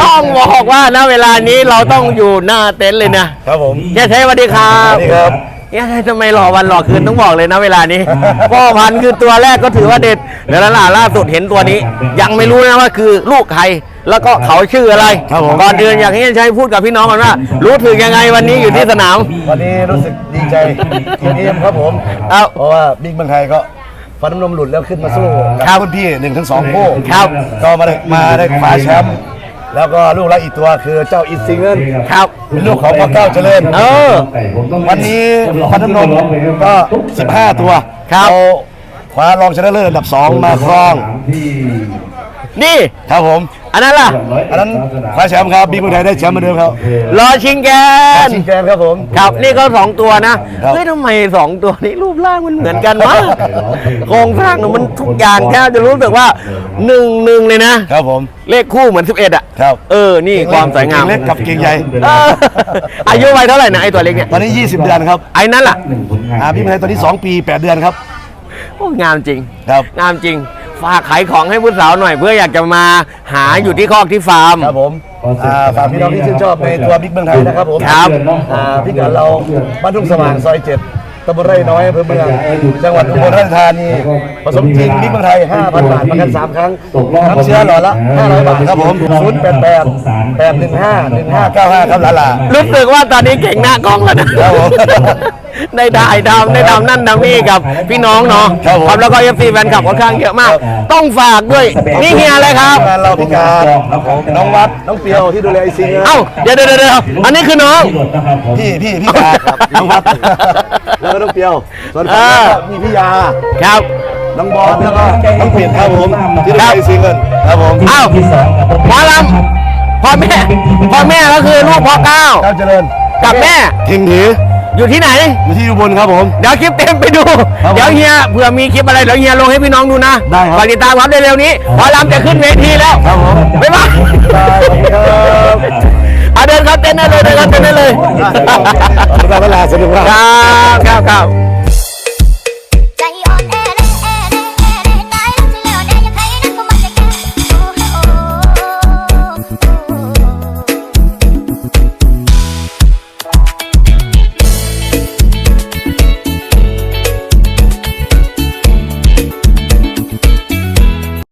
ต้องบอกว่าณเวลานี้เราต้องอยู่หน้าเต็นท์เลยนะครับผมเฮียชัยสวัสดีครับสวัสดีครับ เฮียชัยทำไมหล่อวันหล่อคืนต้องบอกเลยนะเวลานี้ พ่อพันธุ์คือตัวแรกก็ถือว่าเด็ดแล้วล่ะล่าสุดเห็นตัวนี้ ยังไม่รู้นะว่าคือลูกใครแล้วก็เขาชื่ออะไรครับผม ก่อนอื่นอยากให้เฮียชัยพูดกับพี่น้องก่อนว่า รู้สึกยังไงวันนี้อยู่ที่สนาม วันนี้รู้สึกดีใจทีมเอ็มครับผมครับเพราะว่าบิ๊กเมืองไทยก็ฟันน้ำนมหลุดแล้วขึ้นมาสู้กับครับรุ่นพี่หนึ่งถึงสองคู่ครับก็มาได้มาได้คว้าแชมป์ แล้วก็ลูกรักอีกตัวคือเจ้าอินซิงเกิลครับเป็นลูกของพ่อเก้าเจริญเออวันนี้ฟันน้ำนมก็ 15 ตัวครับเอาคว้ารองชนะเลิศอันดับ 2 มาครอง นี่ ครับผม อันนั้นล่ะ อันนั้นคว้าแชมป์ครับบิ๊กเมืองไทยได้แชมป์เหมือนเดิมครับรอชิงแกน ชิงแกนครับผม ครับนี่ก็สองตัวนะครับ เฮ้ยทำไมสองตัวนี้รูปร่างมันเหมือนกันวะโครงสร้างมันทุกอย่างแทบจะรู้สึกว่าหนึ่งหนึ่งเลยนะ ครับผม เลขคู่เหมือนสิบเอ็ดอะ ครับเออ นี่ความสวยงามเล็กกับเก่งใหญ่เอออายุวัยเท่าไหร่นะไอตัวเล็กเนี่ยตอนนี้ 20 เดือนครับไอ้นั่นล่ะอ่าพี่เมืองไทยตอนนี้ 2 ปี 8 เดือนครับ โอ้งามจริง ครับ งามจริง ฝากขายของให้ผู้สาวหน่อยเพื่ออยากจะมาหาอยู่ที่คอกที่ฟาร์ม ครับผมอ่าฝากพี่น้องที่ชื่นชอบในตัวบิ๊กเมืองไทยนะครับผมครับ อ่าพี่กัดเราบ้านทุ่งสว่างซอยเจ็ด ตำบลไร่น้อยอำเภอเมืองจังหวัดอุบลราชธานีผสมจริงบิ๊กเมืองไทย 5,000 บาทประกัน 3 ครั้งน้ำเชื้อหลอดละ 500 บาทครับผม 088 815 1595 ครับหลาหลารู้สึกว่าตอนนี้เก่งหน้ากล้องแล้วนะครับผมได้ถ่ายทำได้ทำนั่นทำนี่กับพี่น้องเนาะครับผมแล้วก็เอฟซีแฟนคลับค่อนข้างเยอะมากครับต้องฝากด้วย นี่เฮียอะไรครับงานเราพี่การน้องวัดน้องเปียวที่ดูแลไอซีนะเอ้าเดี๋ยวเดี๋ยวเดี๋ยวอันนี้คือน้องพี่พี่พี่การครับน้องวัดแล้วก็น้องเปียวส่วนฝั่งนั้นก็มีพี่ยา ครับ น้องบอลแล้วก็น้องเปลี่ยนครับผมที่ดูแลไอซีเงินครับผมเอ้าหมอลำพ่อแม่พ่อแม่ก็คือลูกพ่อเก้าก้าวเจริญกับแม่ทิงถืออยู่ที่ไหน อยู่ที่อุบลครับผมเดี๋ยวคลิปเต็มไปดูครับผมเดี๋ยวเฮียเผื่อมีคลิปอะไรเดี๋ยวเฮียลงให้พี่น้องดูนะได้ครับฝากติดตามครับเร็วๆนี้หมอลำจะขึ้นเวทีแล้วครับผมบ๊ายบายได้ครับอะ เดินครับเต้นได้เลยเดินครับเต้นได้เลย สนุกมากครับครับครับ